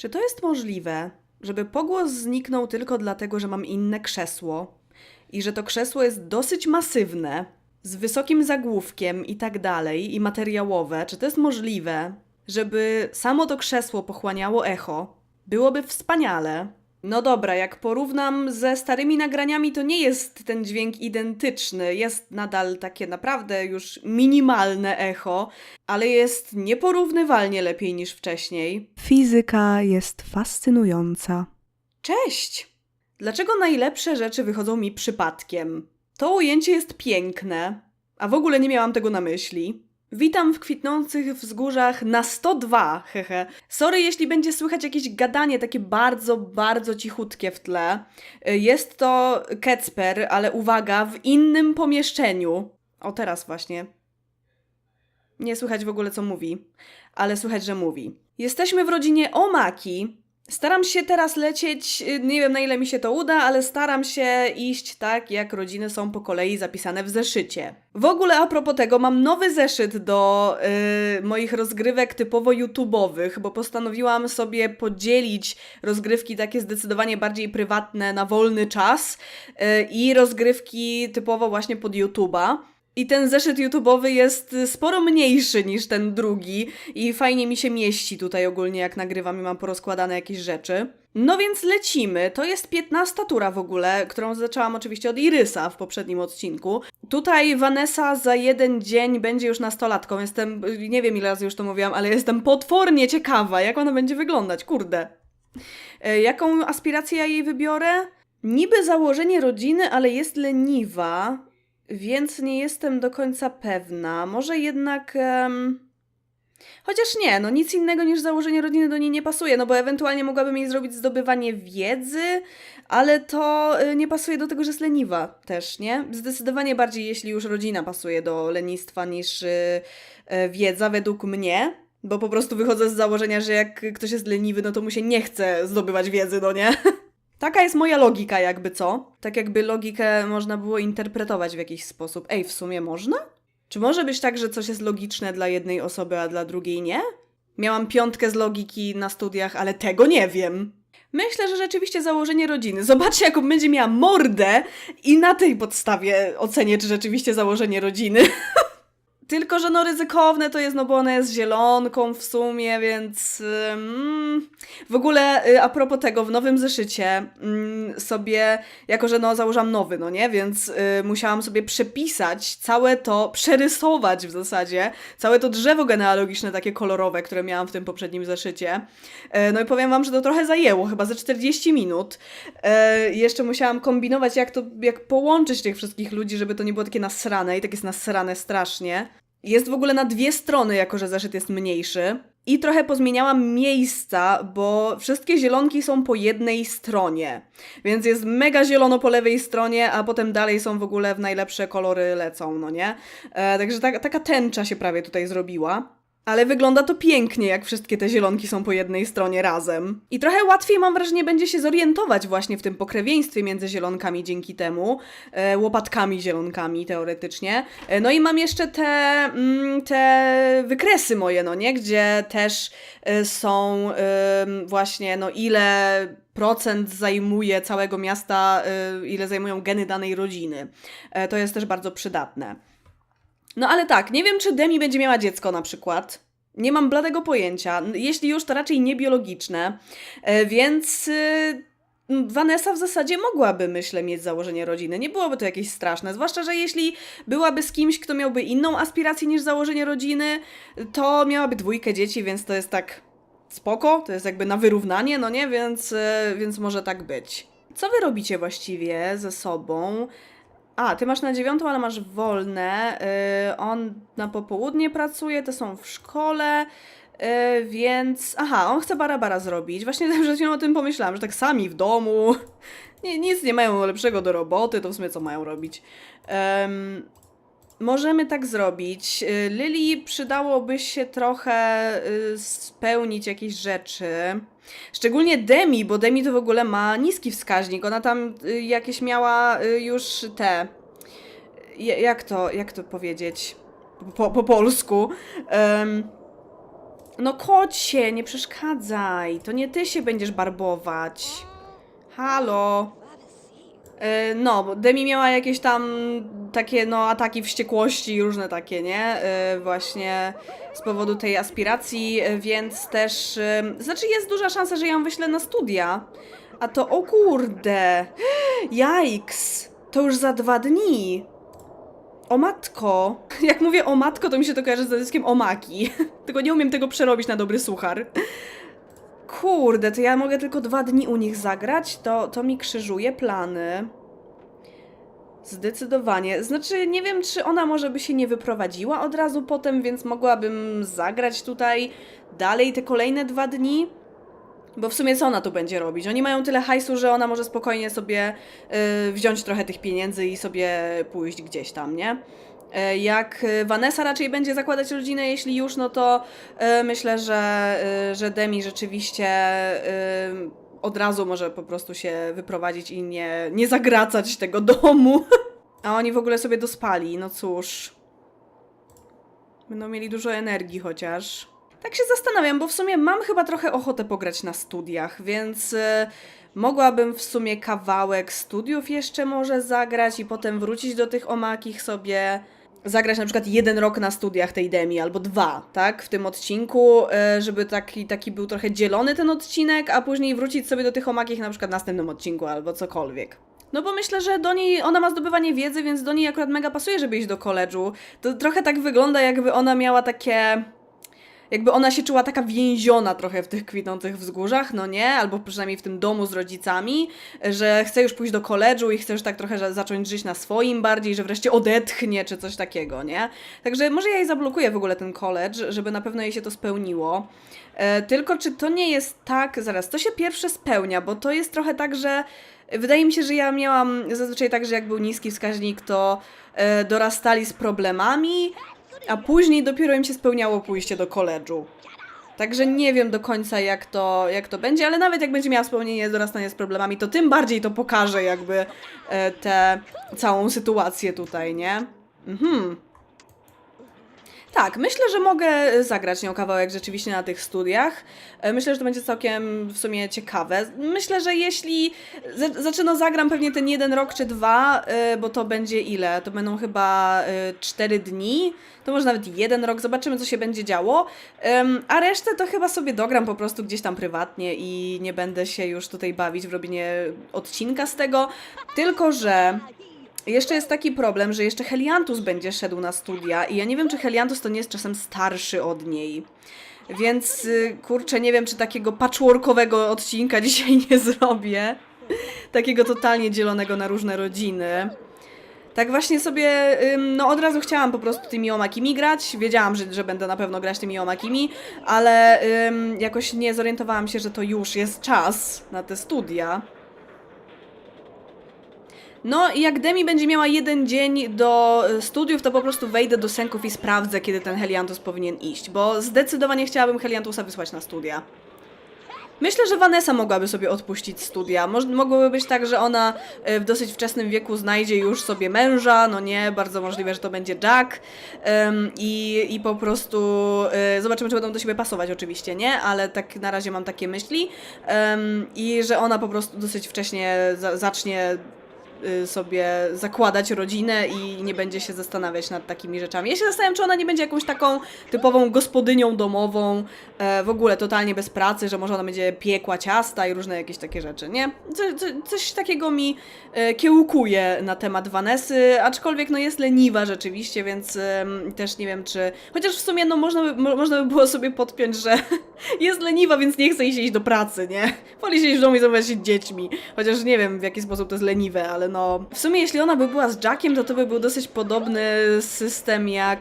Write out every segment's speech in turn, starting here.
Czy to jest możliwe, żeby pogłos zniknął tylko dlatego, że mam inne krzesło i że to krzesło jest dosyć masywne, z wysokim zagłówkiem i tak dalej, i materiałowe? Czy to jest możliwe, żeby samo to krzesło pochłaniało echo? Byłoby wspaniale. No dobra, jak porównam ze starymi nagraniami, to nie jest ten dźwięk identyczny. Jest nadal takie naprawdę już minimalne echo, ale jest nieporównywalnie lepiej niż wcześniej. Fizyka jest fascynująca. Cześć! Dlaczego najlepsze rzeczy wychodzą mi przypadkiem? To ujęcie jest piękne, a w ogóle nie miałam tego na myśli. Witam w kwitnących wzgórzach na 102, hehe. Sorry, jeśli będzie słychać jakieś gadanie takie bardzo, bardzo cichutkie w tle. Y, Jest to Kecper, ale uwaga, w innym pomieszczeniu. O, teraz właśnie. Nie słychać w ogóle, co mówi, ale słychać, że mówi. Jesteśmy w rodzinie Omaki. Staram się teraz lecieć, y, nie wiem na ile mi się to uda, ale staram się iść tak, jak rodziny są po kolei zapisane w zeszycie. W ogóle a propos tego, mam nowy zeszyt do y, moich rozgrywek typowo YouTube'owych, bo postanowiłam sobie podzielić rozgrywki takie zdecydowanie bardziej prywatne na wolny czas y, i rozgrywki typowo właśnie pod YouTube'a. I ten zeszyt YouTube'owy jest y, sporo mniejszy niż ten drugi i fajnie mi się mieści tutaj ogólnie jak nagrywam i mam porozkładane jakieś rzeczy. No więc lecimy. To jest 15 tura w ogóle, którą zaczęłam oczywiście od Irysa w poprzednim odcinku. Tutaj Vanessa za jeden dzień będzie już nastolatką. Jestem, nie wiem ile razy już to mówiłam, ale jestem potwornie ciekawa, jak ona będzie wyglądać, kurde. E, Jaką aspirację ja jej wybiorę? Niby założenie rodziny, ale jest leniwa, więc nie jestem do końca pewna. Może jednak. em, Chociaż nie, no nic innego niż założenie rodziny do niej nie pasuje, no bo ewentualnie mogłabym jej zrobić zdobywanie wiedzy, ale to y, nie pasuje do tego, że jest leniwa też, nie? Zdecydowanie bardziej, jeśli już rodzina pasuje do lenistwa niż y, y, wiedza, według mnie. Bo po prostu wychodzę z założenia, że jak ktoś jest leniwy, no to mu się nie chce zdobywać wiedzy, no nie? Taka jest moja logika, jakby co? Tak jakby logikę można było interpretować w jakiś sposób. Ej, w sumie można? Czy może być tak, że coś jest logiczne dla jednej osoby, a dla drugiej nie? Miałam piątkę z logiki na studiach, ale tego nie wiem. Myślę, że rzeczywiście założenie rodziny. Zobaczcie, jaką będzie miała mordę i na tej podstawie ocenię, czy rzeczywiście założenie rodziny. Tylko, że no ryzykowne to jest, no bo ona jest zielonką w sumie, więc w ogóle y, a propos tego, w nowym zeszycie mm, sobie, jako że no założam nowy, no nie, więc y, musiałam sobie przepisać całe to, przerysować w zasadzie, całe to drzewo genealogiczne takie kolorowe, które miałam w tym poprzednim zeszycie. E, no i powiem wam, że to trochę zajęło, chyba ze 40 minut. E, jeszcze musiałam kombinować, jak to, jak połączyć tych wszystkich ludzi, żeby to nie było takie nasrane i tak jest nasrane strasznie. Jest w ogóle na dwie strony, jako że zeszyt jest mniejszy. I trochę pozmieniałam miejsca, bo wszystkie zielonki są po jednej stronie. Więc jest mega zielono po lewej stronie, a potem dalej są w ogóle w najlepsze kolory lecą, no nie? E, także ta, taka tęcza się prawie tutaj zrobiła. Ale wygląda to pięknie, jak wszystkie te zielonki są po jednej stronie razem. I trochę łatwiej, mam wrażenie, będzie się zorientować właśnie w tym pokrewieństwie między zielonkami dzięki temu. E, łopatkami zielonkami, teoretycznie. E, no i mam jeszcze te, mm, te wykresy moje, no nie? Gdzie też e, są em, właśnie, no ile procent zajmuje całego miasta, e, ile zajmują geny danej rodziny. E, to jest też bardzo przydatne. No ale tak, nie wiem, czy Demi będzie miała dziecko na przykład. Nie mam bladego pojęcia. Jeśli już, to raczej niebiologiczne. E, Więc y, Vanessa w zasadzie mogłaby, myślę, mieć założenie rodziny. Nie byłoby to jakieś straszne. Zwłaszcza, że jeśli byłaby z kimś, kto miałby inną aspirację niż założenie rodziny, to miałaby dwójkę dzieci, więc to jest tak spoko. To jest jakby na wyrównanie, no nie? Więc, y, więc może tak być. Co wy robicie właściwie ze sobą? A, ty masz na dziewiątą, ale masz wolne. Yy, on na popołudnie pracuje, te są w szkole. Yy, więc. Aha, on chce barabara zrobić. Właśnie przed chwilą o tym pomyślałam, że tak sami w domu. Nie, nic nie mają lepszego do roboty, to w sumie co mają robić. Em, możemy tak zrobić. Yy, Lili przydałoby się trochę yy, spełnić jakieś rzeczy. Szczególnie Demi, bo Demi to w ogóle ma niski wskaźnik. Ona tam y, jakieś miała y, już te. Ja- Jak to, jak to powiedzieć? Po, po polsku. Em, No kocie, nie przeszkadzaj. To nie ty się będziesz barbować. Halo. E, No, bo Demi miała jakieś tam takie, no, ataki wściekłości, różne takie, nie? E, Właśnie z powodu tej aspiracji, e, więc też, znaczy jest duża szansa, że ją wyślę na studia. A to, o kurde, jajks, to już za dwa dni. O matko. Jak mówię o matko, to mi się to kojarzy z nazwiskiem Omaki. Tylko nie umiem tego przerobić na dobry suchar. Kurde, to ja mogę tylko dwa dni u nich zagrać? To, to mi krzyżuje plany. Zdecydowanie. Znaczy, nie wiem, czy ona może by się nie wyprowadziła od razu potem, więc mogłabym zagrać tutaj dalej te kolejne dwa dni. Bo w sumie co ona tu będzie robić? Oni mają tyle hajsu, że ona może spokojnie sobie y, wziąć trochę tych pieniędzy i sobie pójść gdzieś tam, nie? E, Jak y, Vanessa raczej będzie zakładać rodzinę, jeśli już, no to y, myślę, że, że Demi rzeczywiście od razu może po prostu się wyprowadzić i nie, nie zagracać tego domu. A oni w ogóle sobie dospali, no cóż. Będą mieli dużo energii chociaż. Tak się zastanawiam, bo w sumie mam chyba trochę ochotę pograć na studiach, więc e, mogłabym w sumie kawałek studiów jeszcze może zagrać i potem wrócić do tych omakich sobie. Zagrać na przykład jeden rok na studiach tej demi, albo dwa, tak? W tym odcinku, e, żeby taki, taki był trochę dzielony ten odcinek, a później wrócić sobie do tych omakich na przykład w następnym odcinku albo cokolwiek. No bo myślę, że do niej, ona ma zdobywanie wiedzy, więc do niej akurat mega pasuje, żeby iść do koledżu. To trochę tak wygląda, jakby ona miała takie jakby ona się czuła taka więziona trochę w tych kwitnących wzgórzach, no nie? Albo przynajmniej w tym domu z rodzicami, że chce już pójść do koledżu i chce już tak trochę zacząć żyć na swoim bardziej, że wreszcie odetchnie czy coś takiego, nie? Także może ja jej zablokuję w ogóle ten koledż, żeby na pewno jej się to spełniło. E, tylko czy to nie jest tak, zaraz, to się pierwsze spełnia, bo to jest trochę tak, że wydaje mi się, że ja miałam zazwyczaj tak, że jak był niski wskaźnik, to e, dorastali z problemami, a później dopiero im się spełniało pójście do koledżu. Także nie wiem do końca, jak to, jak to będzie, ale nawet jak będzie miała spełnienie dorastania z problemami, to tym bardziej to pokaże jakby e, tę całą sytuację tutaj, nie? Mhm. Tak, myślę, że mogę zagrać nią kawałek rzeczywiście na tych studiach. E, Myślę, że to będzie całkiem w sumie ciekawe. Myślę, że jeśli za- zaczyna zagram pewnie ten jeden rok czy dwa, e, bo to będzie ile? To będą chyba e, cztery dni, to może nawet jeden rok, zobaczymy co się będzie działo. A resztę to chyba sobie dogram po prostu gdzieś tam prywatnie i nie będę się już tutaj bawić w robienie odcinka z tego. Tylko, że jeszcze jest taki problem, że jeszcze Heliantus będzie szedł na studia i ja nie wiem, czy Heliantus to nie jest czasem starszy od niej. Więc y, kurczę, nie wiem, czy takiego patchworkowego odcinka dzisiaj nie zrobię. Takiego totalnie dzielonego na różne rodziny. Tak właśnie sobie, no od razu chciałam po prostu tymi omakimi grać. Wiedziałam, że, że będę na pewno grać tymi omakimi, ale ym, jakoś nie zorientowałam się, że to już jest czas na te studia. No i jak Demi będzie miała jeden dzień do y, studiów, to po prostu wejdę do Senków i sprawdzę, kiedy ten Heliantus powinien iść, bo zdecydowanie chciałabym Heliantusa wysłać na studia. Myślę, że Vanessa mogłaby sobie odpuścić studia. Moż, mogłoby być tak, że ona y, w dosyć wczesnym wieku znajdzie już sobie męża, no nie, bardzo możliwe, że to będzie Jack ym, i, i po prostu y, zobaczymy, czy będą do siebie pasować oczywiście, nie? Ale tak na razie mam takie myśli Ym, i że ona po prostu dosyć wcześnie za, zacznie sobie zakładać rodzinę i nie będzie się zastanawiać nad takimi rzeczami. Ja się zastanawiam, czy ona nie będzie jakąś taką typową gospodynią domową, e, w ogóle totalnie bez pracy, że może ona będzie piekła ciasta i różne jakieś takie rzeczy, nie? Co, co, coś takiego mi e, kiełkuje na temat Vanessy, aczkolwiek no jest leniwa rzeczywiście, więc też nie wiem, czy... Chociaż w sumie no można by, mo, można by było sobie podpiąć, że jest leniwa, więc nie chce iść do pracy, nie? Woli siedzieć w domu i zajmować się dziećmi. Chociaż nie wiem, w jaki sposób to jest leniwe, ale no... W sumie jeśli ona by była z Jackiem, to to by był dosyć podobny system jak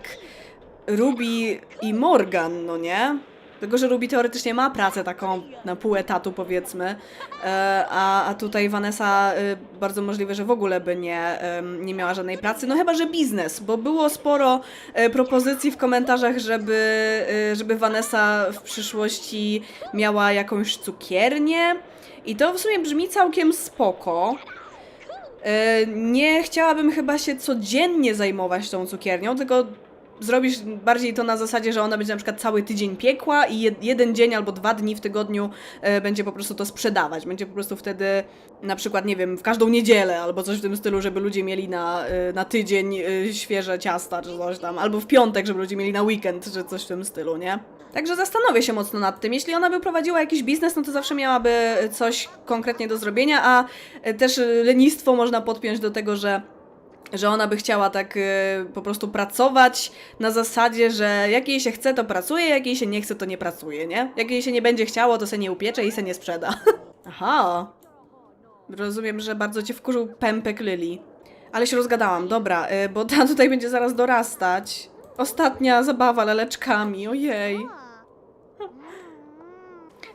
Ruby i Morgan, no nie? Tylko, że Ruby teoretycznie ma pracę taką na pół etatu, powiedzmy, e, a, a tutaj Vanessa y, bardzo możliwe, że w ogóle by nie, nie miała żadnej pracy. No chyba, że biznes, bo było sporo e, propozycji w komentarzach, żeby, żeby Vanessa w przyszłości miała jakąś cukiernię. I to w sumie brzmi całkiem spoko. E, Nie chciałabym chyba się codziennie zajmować tą cukiernią, tylko zrobisz bardziej to na zasadzie, że ona będzie na przykład cały tydzień piekła i jed, jeden dzień albo dwa dni w tygodniu e, będzie po prostu to sprzedawać. Będzie po prostu wtedy na przykład, nie wiem, w każdą niedzielę albo coś w tym stylu, żeby ludzie mieli na, e, na tydzień e, świeże ciasta czy coś tam, albo w piątek, żeby ludzie mieli na weekend czy coś w tym stylu, nie? Także zastanowię się mocno nad tym. Jeśli ona by prowadziła jakiś biznes, no to zawsze miałaby coś konkretnie do zrobienia, a e, też e, lenistwo można podpiąć do tego, że że ona by chciała tak y, po prostu pracować na zasadzie, że jak jej się chce, to pracuje, jak jej się nie chce, to nie pracuje, nie? Jak jej się nie będzie chciało, to se nie upiecze i se nie sprzeda. Aha. Rozumiem, że bardzo cię wkurzył pępek Lili. Ale się rozgadałam, dobra, y, bo ta tutaj będzie zaraz dorastać. Ostatnia zabawa leleczkami, ojej.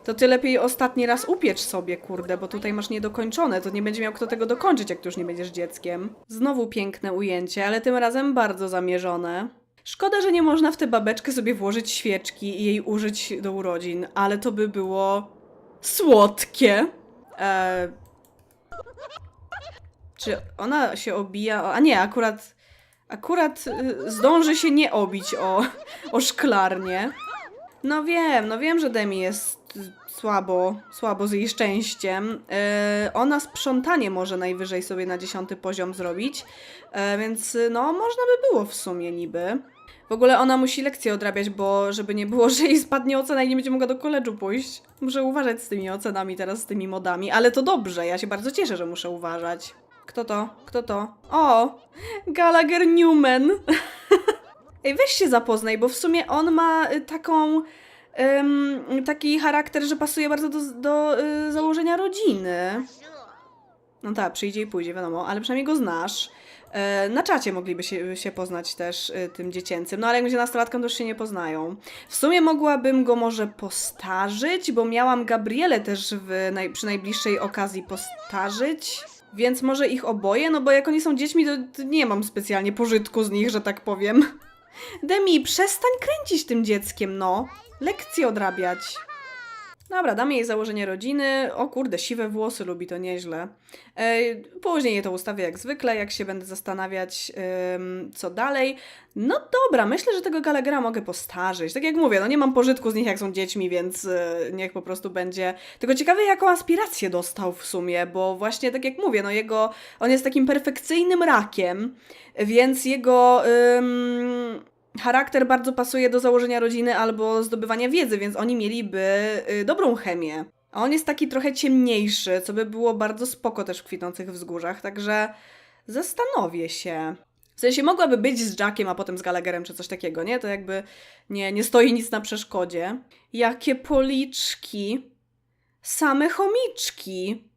To ty lepiej ostatni raz upiecz sobie, kurde, bo tutaj masz niedokończone, to nie będzie miał kto tego dokończyć, jak tu już nie będziesz dzieckiem. Znowu piękne ujęcie, ale tym razem bardzo zamierzone. Szkoda, że nie można w tę babeczkę sobie włożyć świeczki i jej użyć do urodzin, ale to by było słodkie. Eee... Czy ona się obija? A nie, akurat. Akurat y, zdąży się nie obić o, o szklarnię. No wiem, no wiem, że Demi jest słabo, słabo z jej szczęściem. Yy, ona sprzątanie może najwyżej sobie na dziesiąty poziom zrobić, yy, więc no można by było w sumie niby. W ogóle ona musi lekcje odrabiać, bo żeby nie było, że jej spadnie ocena i nie będzie mogła do koledżu pójść. Muszę uważać z tymi ocenami teraz, z tymi modami, ale to dobrze, ja się bardzo cieszę, że muszę uważać. Kto to? Kto to? O! Gallagher Newman! Ej, weź się zapoznaj, bo w sumie on ma y, taką. Taki charakter, że pasuje bardzo do, do y, założenia rodziny. No tak, przyjdzie i pójdzie, wiadomo, ale przynajmniej go znasz. E, Na czacie mogliby się, się poznać też y, tym dziecięcym, no ale jak będzie nastolatką, to już się nie poznają. W sumie mogłabym go może postarzyć, bo miałam Gabrielę też w naj, przy najbliższej okazji postarzyć. Więc może ich oboje, no bo jak oni są dziećmi, to nie mam specjalnie pożytku z nich, że tak powiem. Demi, przestań kręcić tym dzieckiem, no. Lekcje odrabiać. Dobra, damy jej założenie rodziny. O kurde, siwe włosy lubi, to nieźle. Ej, później je to ustawię jak zwykle, jak się będę zastanawiać, co dalej. No dobra, myślę, że tego Gallaghera mogę postarzyć. Tak jak mówię, no nie mam pożytku z nich, jak są dziećmi, więc y, niech po prostu będzie. Tylko ciekawe, jaką aspirację dostał w sumie, bo właśnie tak jak mówię, no jego, on jest takim perfekcyjnym rakiem, więc jego charakter bardzo pasuje do założenia rodziny albo zdobywania wiedzy, więc oni mieliby y, dobrą chemię. A on jest taki trochę ciemniejszy, co by było bardzo spoko też w kwitnących wzgórzach, także zastanowię się. W sensie mogłaby być z Jackiem, a potem z Gallagherem czy coś takiego, nie? To jakby nie, nie stoi nic na przeszkodzie. Jakie policzki. Same chomiczki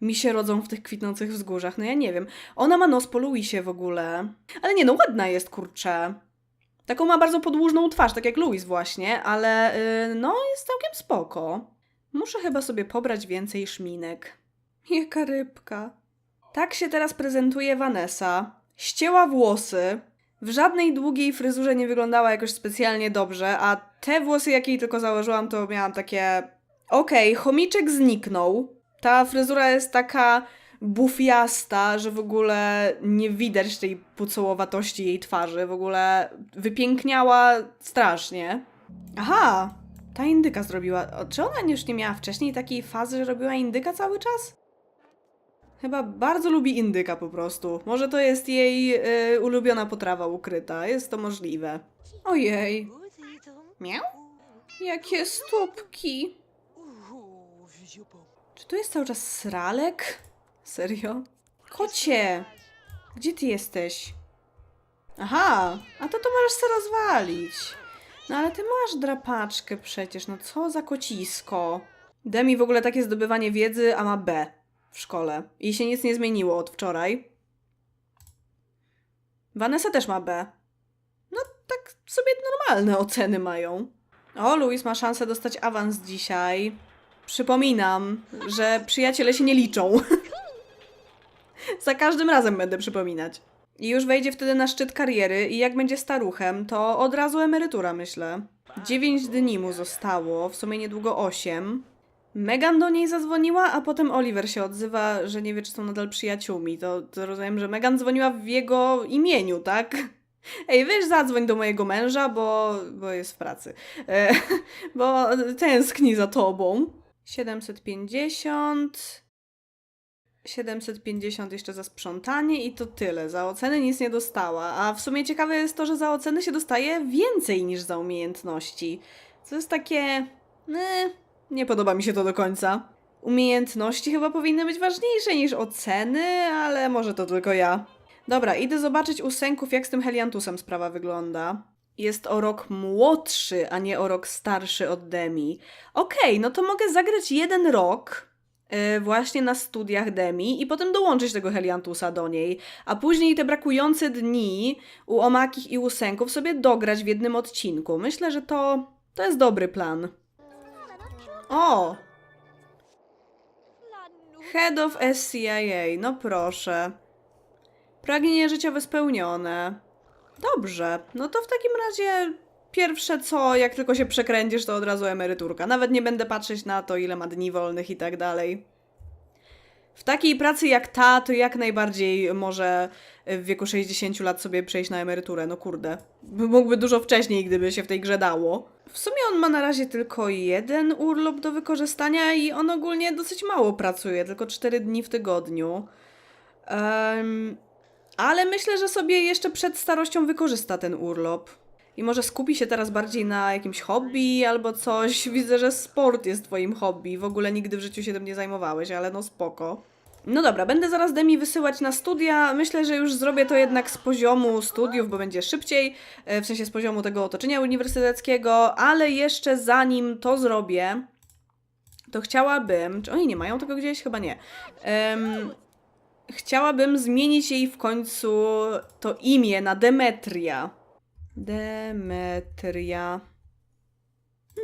mi się rodzą w tych kwitnących wzgórzach. No ja nie wiem. Ona ma nos po Louisie w ogóle. Ale nie, no ładna jest, kurczę. Taką ma bardzo podłużną twarz, tak jak Louis właśnie, ale yy, no jest całkiem spoko. Muszę chyba sobie pobrać więcej szminek. Jaka rybka. Tak się teraz prezentuje Vanessa. Ścięła włosy. W żadnej długiej fryzurze nie wyglądała jakoś specjalnie dobrze, a te włosy, jakie jej tylko założyłam, to miałam takie... Okej, chomiczek zniknął. Ta fryzura jest taka bufiasta, że w ogóle nie widać tej pucołowatości jej twarzy. W ogóle wypiękniała strasznie. Aha, ta indyka zrobiła. Czy ona już nie miała wcześniej takiej fazy, że robiła indyka cały czas? Chyba bardzo lubi indyka po prostu. Może to jest jej y, ulubiona potrawa ukryta. Jest to możliwe. Ojej, miał? Jakie stópki. Czy tu jest cały czas sralek? Serio? Kocie! Gdzie ty jesteś? Aha, a to to możesz se rozwalić. No ale ty masz drapaczkę przecież, no co za kocisko. Demi w ogóle takie zdobywanie wiedzy, a ma B w szkole. I się nic nie zmieniło od wczoraj. Vanessa też ma B. No tak sobie normalne oceny mają. O, Luis ma szansę dostać awans dzisiaj. Przypominam, że przyjaciele się nie liczą. Za każdym razem będę przypominać. I już wejdzie wtedy na szczyt kariery i jak będzie staruchem, to od razu emerytura, myślę. 9 dni mu zostało, w sumie niedługo 8. Megan do niej zadzwoniła, a potem Oliver się odzywa, że nie wie, czy są nadal przyjaciółmi. To, to rozumiem, że Megan dzwoniła w jego imieniu, tak? Ej, weź zadzwoń do mojego męża, bo, bo jest w pracy. E, bo tęskni za tobą. 750. 750 jeszcze za sprzątanie i to tyle. Za oceny nic nie dostała. A w sumie ciekawe jest to, że za oceny się dostaje więcej niż za umiejętności. Co jest takie. Nie, nie podoba mi się to do końca. Umiejętności chyba powinny być ważniejsze niż oceny, ale może to tylko ja. Dobra, idę zobaczyć u Senków, jak z tym Heliantusem sprawa wygląda. Jest o rok młodszy, a nie o rok starszy od Demi. Okej, no to mogę zagrać jeden rok właśnie na studiach Demi i potem dołączyć tego Heliantusa do niej, a później te brakujące dni u Omakich i u Senków sobie dograć w jednym odcinku. Myślę, że to, to jest dobry plan. O! Head of SCIA, no proszę. Pragnienie życiowe spełnione. Dobrze, no to w takim razie pierwsze co, jak tylko się przekręcisz, to od razu emeryturka. Nawet nie będę patrzeć na to, ile ma dni wolnych i tak dalej. W takiej pracy jak ta, to jak najbardziej może w wieku 60 lat sobie przejść na emeryturę. No kurde. Mógłby dużo wcześniej, gdyby się w tej grze dało. W sumie on ma na razie tylko jeden urlop do wykorzystania i on ogólnie dosyć mało pracuje, tylko 4 dni w tygodniu. Em, ale myślę, że sobie jeszcze przed starością wykorzysta ten urlop. I może skupi się teraz bardziej na jakimś hobby albo coś. Widzę, że sport jest twoim hobby. W ogóle nigdy w życiu się tym nie zajmowałeś, ale no spoko. No dobra, będę zaraz Demi wysyłać na studia. Myślę, że już zrobię to jednak z poziomu studiów, bo będzie szybciej, e, w sensie z poziomu tego otoczenia uniwersyteckiego, ale jeszcze zanim to zrobię, to chciałabym. Czy oni nie mają tego gdzieś? Chyba nie. Em, chciałabym zmienić jej w końcu to imię na Demetria. Demetria.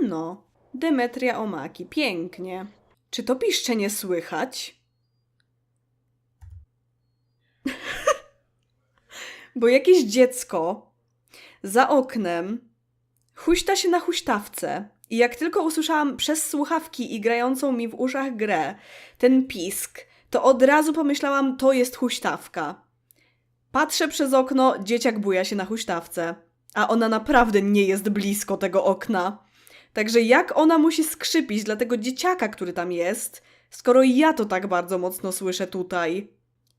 No, Demetria Omaki. Pięknie. Czy to piszczenie słychać? Bo jakieś dziecko za oknem huśta się na huśtawce. I jak tylko usłyszałam przez słuchawki i grającą mi w uszach grę ten pisk, to od razu pomyślałam, to jest huśtawka. Patrzę przez okno, dzieciak buja się na huśtawce, a ona naprawdę nie jest blisko tego okna. Także jak ona musi skrzypić dla tego dzieciaka, który tam jest, skoro ja to tak bardzo mocno słyszę tutaj?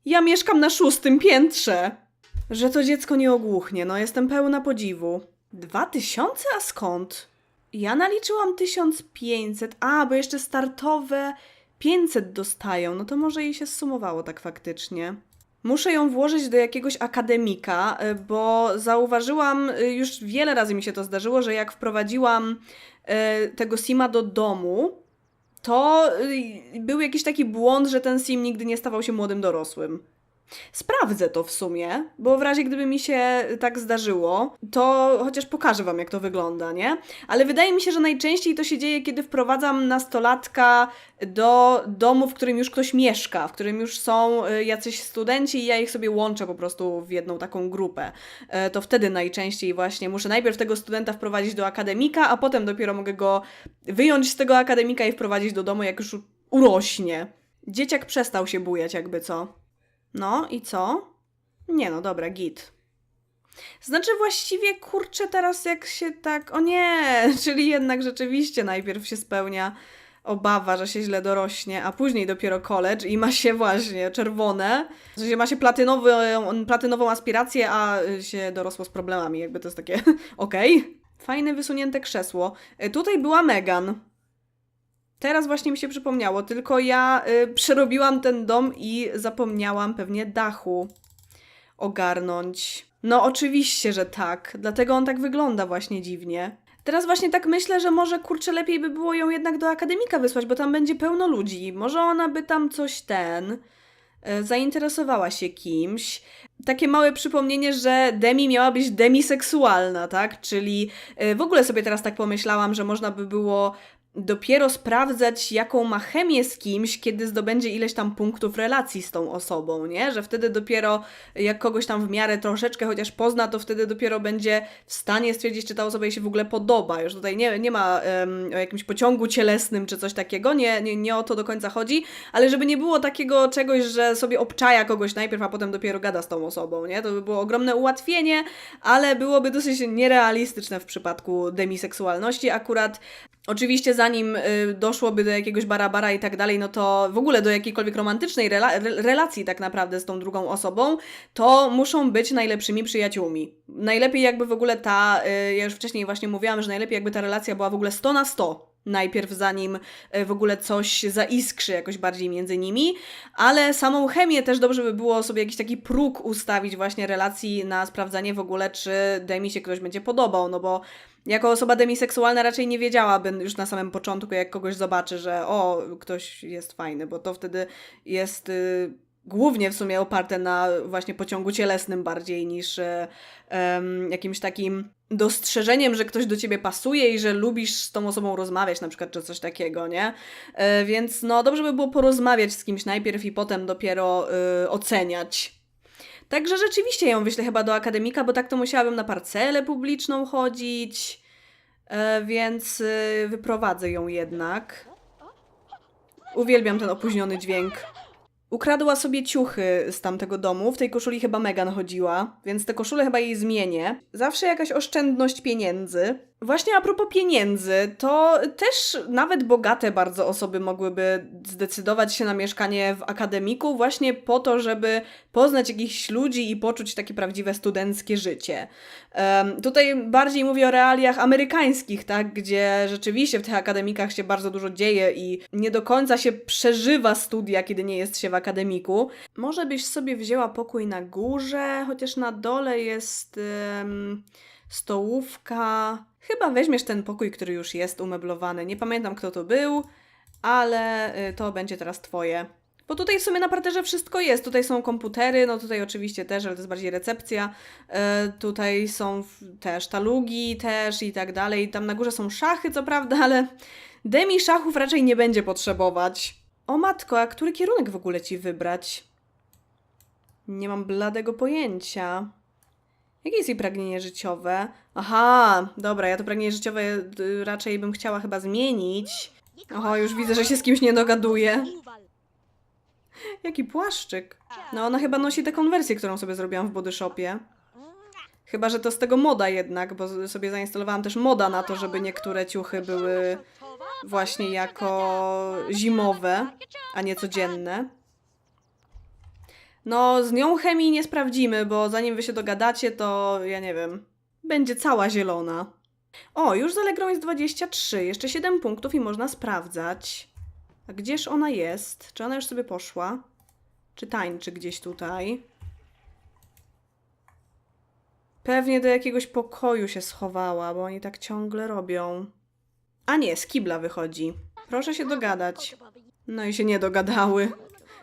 Ja mieszkam na szóstym piętrze. Że to dziecko nie ogłuchnie, no jestem pełna podziwu. Dwa tysiące? A skąd? Ja naliczyłam 1500. A, bo jeszcze startowe 500 dostają. No to może jej się zsumowało tak faktycznie. Muszę ją włożyć do jakiegoś akademika, y, bo zauważyłam, y, już wiele razy mi się to zdarzyło, że jak wprowadziłam y, tego Sima do domu, to był jakiś taki błąd, że ten Sim nigdy nie stawał się młodym dorosłym. Sprawdzę to w sumie, bo w razie gdyby mi się tak zdarzyło, to chociaż pokażę wam, jak to wygląda, nie? Ale wydaje mi się, że najczęściej to się dzieje, kiedy wprowadzam nastolatka do domu, w którym już ktoś mieszka, w którym już są y, jacyś studenci i ja ich sobie łączę po prostu w jedną taką grupę. E, To wtedy najczęściej właśnie muszę najpierw tego studenta wprowadzić do akademika, a potem dopiero mogę go wyjąć z tego akademika i wprowadzić do domu, jak już urośnie. Dzieciak przestał się bujać, jakby co. No i co? Nie no, dobra, git. Znaczy właściwie, kurczę, teraz jak się tak... O nie! Czyli jednak rzeczywiście najpierw się spełnia obawa, że się źle dorośnie, a później dopiero college i ma się właśnie czerwone. W sensie ma się platynową, platynową aspirację, a y, się dorosło z problemami. Jakby to jest takie... okej. Fajne, wysunięte krzesło. Y, Tutaj była Megan. Teraz właśnie mi się przypomniało, tylko ja y, przerobiłam ten dom i zapomniałam pewnie dachu ogarnąć. No oczywiście, że tak. Dlatego on tak wygląda właśnie dziwnie. Teraz właśnie tak myślę, że może kurczę lepiej by było ją jednak do akademika wysłać, bo tam będzie pełno ludzi. Może ona by tam coś ten y, zainteresowała się kimś. Takie małe przypomnienie, że Demi miała być demiseksualna, tak? Czyli y, w ogóle sobie teraz tak pomyślałam, że można by było dopiero sprawdzać, jaką ma chemię z kimś, kiedy zdobędzie ileś tam punktów relacji z tą osobą, nie? Że wtedy dopiero, jak kogoś tam w miarę troszeczkę chociaż pozna, to wtedy dopiero będzie w stanie stwierdzić, czy ta osoba jej się w ogóle podoba. Już tutaj nie, nie ma em, o jakimś pociągu cielesnym czy coś takiego, nie, nie, nie o to do końca chodzi, ale żeby nie było takiego czegoś, że sobie obczaja kogoś najpierw, a potem dopiero gada z tą osobą, nie? To by było ogromne ułatwienie, ale byłoby dosyć nierealistyczne w przypadku demiseksualności. Akurat Oczywiście zanim y, doszłoby do jakiegoś barabara i tak dalej, no to w ogóle do jakiejkolwiek romantycznej rela- re- relacji tak naprawdę z tą drugą osobą, to muszą być najlepszymi przyjaciółmi. Najlepiej jakby w ogóle ta, y, ja już wcześniej właśnie mówiłam, że najlepiej jakby ta relacja była w ogóle 100 na 100. Najpierw zanim y, w ogóle coś zaiskrzy jakoś bardziej między nimi, ale samą chemię też dobrze by było sobie jakiś taki próg ustawić właśnie relacji na sprawdzanie w ogóle, czy Demi się ktoś będzie podobał, no bo jako osoba demiseksualna raczej nie wiedziałabym już na samym początku, jak kogoś zobaczy, że o, ktoś jest fajny, bo to wtedy jest y, głównie w sumie oparte na właśnie pociągu cielesnym bardziej niż em, jakimś takim dostrzeżeniem, że ktoś do ciebie pasuje i że lubisz z tą osobą rozmawiać na przykład, czy coś takiego, nie? E, więc no dobrze by było porozmawiać z kimś najpierw i potem dopiero y, oceniać Także rzeczywiście ją wyślę chyba do akademika, bo tak to musiałabym na parcelę publiczną chodzić, e, więc y, wyprowadzę ją jednak. Uwielbiam ten opóźniony dźwięk. Ukradła sobie ciuchy z tamtego domu. W tej koszuli chyba Megan chodziła, więc te koszule chyba jej zmienię. Zawsze jakaś oszczędność pieniędzy. Właśnie a propos pieniędzy, to też nawet bogate bardzo osoby mogłyby zdecydować się na mieszkanie w akademiku właśnie po to, żeby poznać jakichś ludzi i poczuć takie prawdziwe studenckie życie. Em, tutaj bardziej mówię o realiach amerykańskich, tak, gdzie rzeczywiście w tych akademikach się bardzo dużo dzieje i nie do końca się przeżywa studia, kiedy nie jest się w akademiku. Może byś sobie wzięła pokój na górze, chociaż na dole jest em, stołówka. Chyba weźmiesz ten pokój, który już jest umeblowany. Nie pamiętam, kto to był, ale y, to będzie teraz twoje. Bo tutaj w sumie na parterze wszystko jest. Tutaj są komputery, no tutaj oczywiście też, ale to jest bardziej recepcja. E, tutaj są też talugi też i tak dalej. Tam na górze są szachy, co prawda, ale Demi szachów raczej nie będzie potrzebować. O matko, a który kierunek w ogóle ci wybrać? Nie mam bladego pojęcia. Jakie jest jej pragnienie życiowe? Aha, dobra, ja to pragnienie życiowe y, raczej bym chciała chyba zmienić. Oho, już widzę, że się z kimś nie dogaduje. Jaki płaszczyk. No ona chyba nosi tę konwersję, którą sobie zrobiłam w Body Shopie. Chyba, że to z tego moda jednak, bo sobie zainstalowałam też moda na to, żeby niektóre ciuchy były właśnie jako zimowe, a nie codzienne. No, z nią chemii nie sprawdzimy, bo zanim wy się dogadacie, to ja nie wiem, będzie cała zielona. O, już z jest 23, jeszcze 7 punktów i można sprawdzać. A gdzież ona jest? Czy ona już sobie poszła? Czy tańczy gdzieś tutaj? Pewnie do jakiegoś pokoju się schowała, bo oni tak ciągle robią. A nie, z kibla wychodzi. Proszę się dogadać. No i się nie dogadały.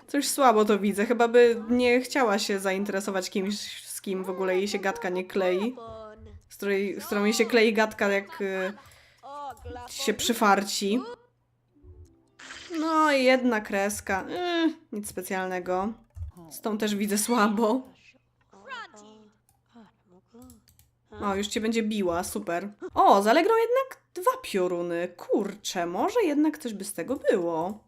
Coś słabo to widzę. Chyba by nie chciała się zainteresować kimś, z kim w ogóle jej się gadka nie klei. Z, której, z którą jej się klei gadka, jak y, się przyfarci. No jedna kreska. Yy, nic specjalnego. Z tą też widzę słabo. O, już cię będzie biła, super. O, zalegrą jednak dwa pioruny. Kurczę, może jednak coś by z tego było.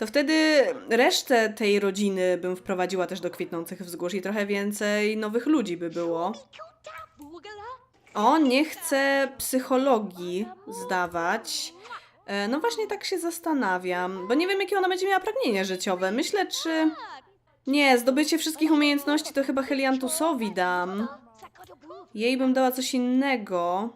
To wtedy resztę tej rodziny bym wprowadziła też do kwitnących wzgórz i trochę więcej nowych ludzi by było. O, nie chce psychologii zdawać. E, No właśnie tak się zastanawiam, bo nie wiem jakie ona będzie miała pragnienie życiowe. Myślę, czy... Nie, zdobycie wszystkich umiejętności to chyba Heliantusowi dam. Jej bym dała coś innego.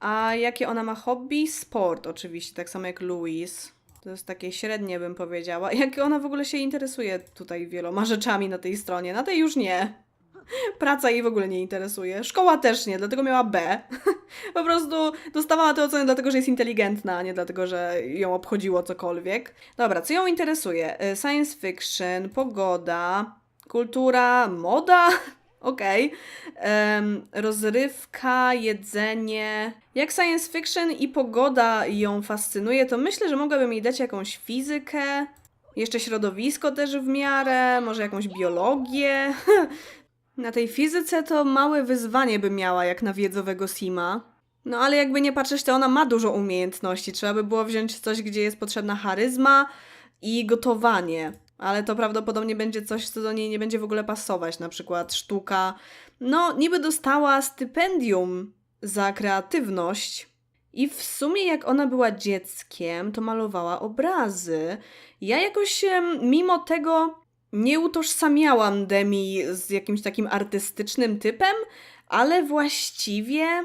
A jakie ona ma hobby? Sport oczywiście, tak samo jak Louise. To jest takie średnie bym powiedziała. Jak ona w ogóle się interesuje tutaj wieloma rzeczami na tej stronie? Na tej już nie. Praca jej w ogóle nie interesuje. Szkoła też nie, dlatego miała B. po prostu dostawała te oceny dlatego, że jest inteligentna, a nie dlatego, że ją obchodziło cokolwiek. Dobra, co ją interesuje? Y, Science fiction, pogoda, kultura, moda. Okej. Em, rozrywka, jedzenie. Jak science fiction i pogoda ją fascynuje, to myślę, że mogłabym jej dać jakąś fizykę. Jeszcze środowisko też w miarę, może jakąś biologię. Na tej fizyce to małe wyzwanie by miała, jak na wiedzowego Sima. No ale jakby nie patrzeć, to ona ma dużo umiejętności. Trzeba by było wziąć coś, gdzie jest potrzebna charyzma i gotowanie. Ale to prawdopodobnie będzie coś, co do niej nie będzie w ogóle pasować, na przykład sztuka. No, niby dostała stypendium za kreatywność. I w sumie, jak ona była dzieckiem, to malowała obrazy. Ja jakoś, mimo tego, nie utożsamiałam Demi z jakimś takim artystycznym typem, ale właściwie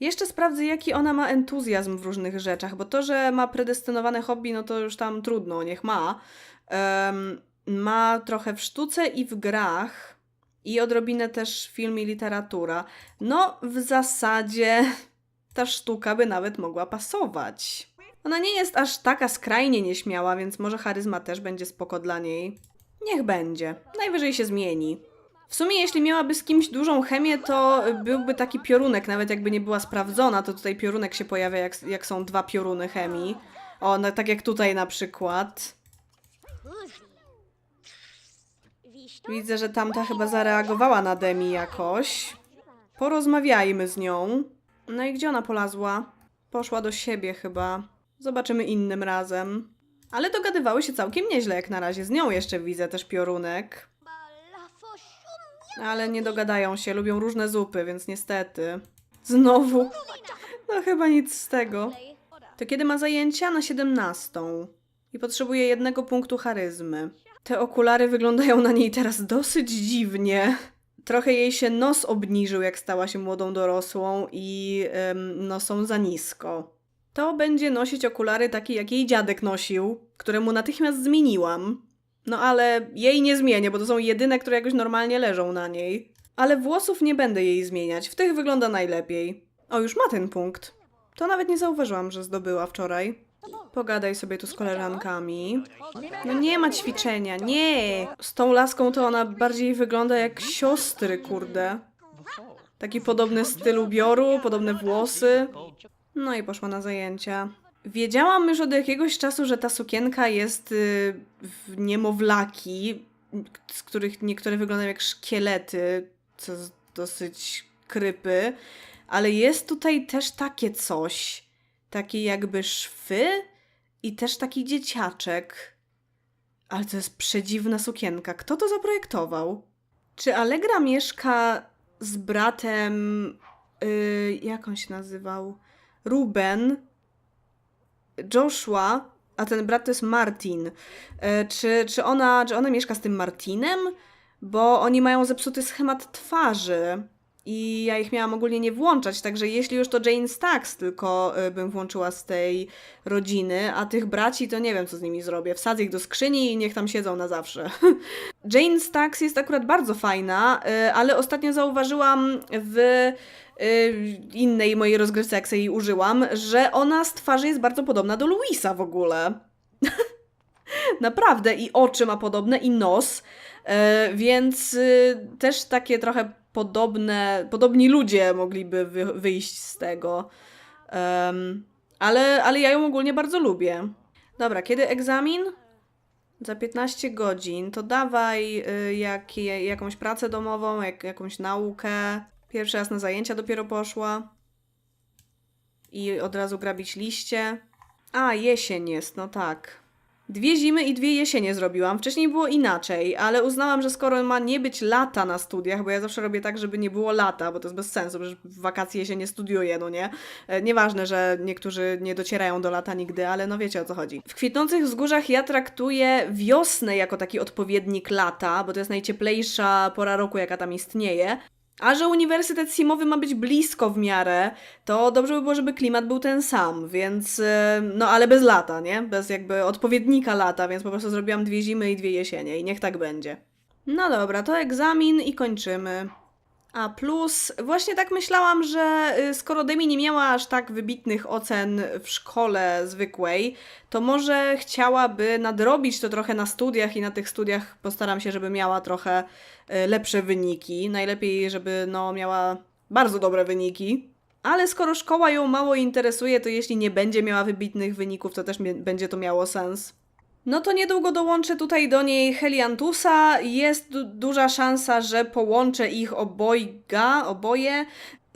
jeszcze sprawdzę, jaki ona ma entuzjazm w różnych rzeczach, bo to, że ma predestynowane hobby, no to już tam trudno, niech ma. Em, ma trochę w sztuce i w grach, i odrobinę też film i literatura. No, w zasadzie ta sztuka by nawet mogła pasować. Ona nie jest aż taka skrajnie nieśmiała, więc może charyzma też będzie spoko dla niej. Niech będzie. Najwyżej się zmieni. W sumie, jeśli miałaby z kimś dużą chemię, to byłby taki piorunek, nawet jakby nie była sprawdzona, to tutaj piorunek się pojawia, jak, jak są dwa pioruny chemii. O, no, tak jak tutaj na przykład. Widzę, że tamta chyba zareagowała na Demi jakoś. Porozmawiajmy z nią. No i gdzie ona polazła? Poszła do siebie chyba. Zobaczymy innym razem. Ale dogadywały się całkiem nieźle jak na razie. Z nią jeszcze widzę też piorunek. Ale nie dogadają się, lubią różne zupy, więc niestety. Znowu. No chyba nic z tego. To kiedy ma zajęcia? Na 17. I potrzebuje jednego punktu charyzmy. Te okulary wyglądają na niej teraz dosyć dziwnie. Trochę jej się nos obniżył, jak stała się młodą dorosłą i ym, no są za nisko. To będzie nosić okulary takie, jak jej dziadek nosił, któremu natychmiast zmieniłam. No ale jej nie zmienię, bo to są jedyne, które jakoś normalnie leżą na niej. Ale włosów nie będę jej zmieniać, w tych wygląda najlepiej. O, już ma ten punkt. To nawet nie zauważyłam, że zdobyła wczoraj. Pogadaj sobie tu z koleżankami. No nie ma ćwiczenia, nie! Z tą laską to ona bardziej wygląda jak siostry, kurde. Taki podobny styl ubioru, podobne włosy. No i poszła na zajęcia. Wiedziałam już od jakiegoś czasu, że ta sukienka jest y, w niemowlaki, z których niektóre wyglądają jak szkielety, co dosyć krypy, ale jest tutaj też takie coś, takie jakby szwy i też taki dzieciaczek. Ale to jest przedziwna sukienka. Kto to zaprojektował? Czy Allegra mieszka z bratem, y, jak on się nazywał? Ruben, Joshua, a ten brat to jest Martin. E, czy, czy, ona, czy ona mieszka z tym Martinem? Bo oni mają zepsuty schemat twarzy. I ja ich miałam ogólnie nie włączać, także jeśli już to Jane Stacks tylko y, bym włączyła z tej rodziny, a tych braci to nie wiem co z nimi zrobię. Wsadzę ich do skrzyni i niech tam siedzą na zawsze. Jane Stacks jest akurat bardzo fajna, y, ale ostatnio zauważyłam w y, innej mojej rozgrywce, jak sobie jej użyłam, że ona z twarzy jest bardzo podobna do Louisa w ogóle. Naprawdę, i oczy ma podobne, i nos, więc też takie trochę podobne, podobni ludzie mogliby wy, wyjść z tego. Em, ale, ale ja ją ogólnie bardzo lubię. Dobra, kiedy egzamin? Za 15 godzin. To dawaj y, jakie, jakąś pracę domową, jak, jakąś naukę. Pierwszy raz na zajęcia dopiero poszła. I od razu grabić liście. A, jesień jest, no tak. Dwie zimy i dwie jesienie zrobiłam. Wcześniej było inaczej, ale uznałam, że skoro ma nie być lata na studiach, bo ja zawsze robię tak, żeby nie było lata, bo to jest bez sensu, że w wakacje się nie studiuje, no nie? E, Nieważne, że niektórzy nie docierają do lata nigdy, ale no wiecie o co chodzi. W kwitnących wzgórzach ja traktuję wiosnę jako taki odpowiednik lata, bo to jest najcieplejsza pora roku, jaka tam istnieje. A że Uniwersytet Simowy ma być blisko w miarę, to dobrze by było, żeby klimat był ten sam, więc e, no ale bez lata, nie? Bez jakby odpowiednika lata, więc po prostu zrobiłam dwie zimy i dwie jesienie i niech tak będzie. No dobra, to egzamin i kończymy. A plus, właśnie tak myślałam, że y, skoro Demi nie miała aż tak wybitnych ocen w szkole zwykłej, to może chciałaby nadrobić to trochę na studiach i na tych studiach postaram się, żeby miała trochę y, lepsze wyniki. Najlepiej, żeby no, miała bardzo dobre wyniki. Ale skoro szkoła ją mało interesuje, to jeśli nie będzie miała wybitnych wyników, to też będzie to miało sens. No to niedługo dołączę tutaj do niej Heliantusa. Jest du- duża szansa, że połączę ich obojga, oboje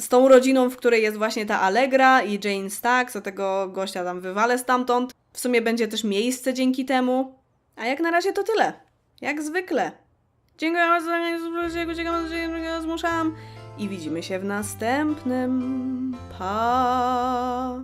z tą rodziną, w której jest właśnie ta Allegra i Jane Stacks, a tego gościa tam wywalę stamtąd. W sumie będzie też miejsce dzięki temu. A jak na razie to tyle. Jak zwykle. Dziękuję bardzo za oglądanie, zmuszam. I widzimy się w następnym. Pa!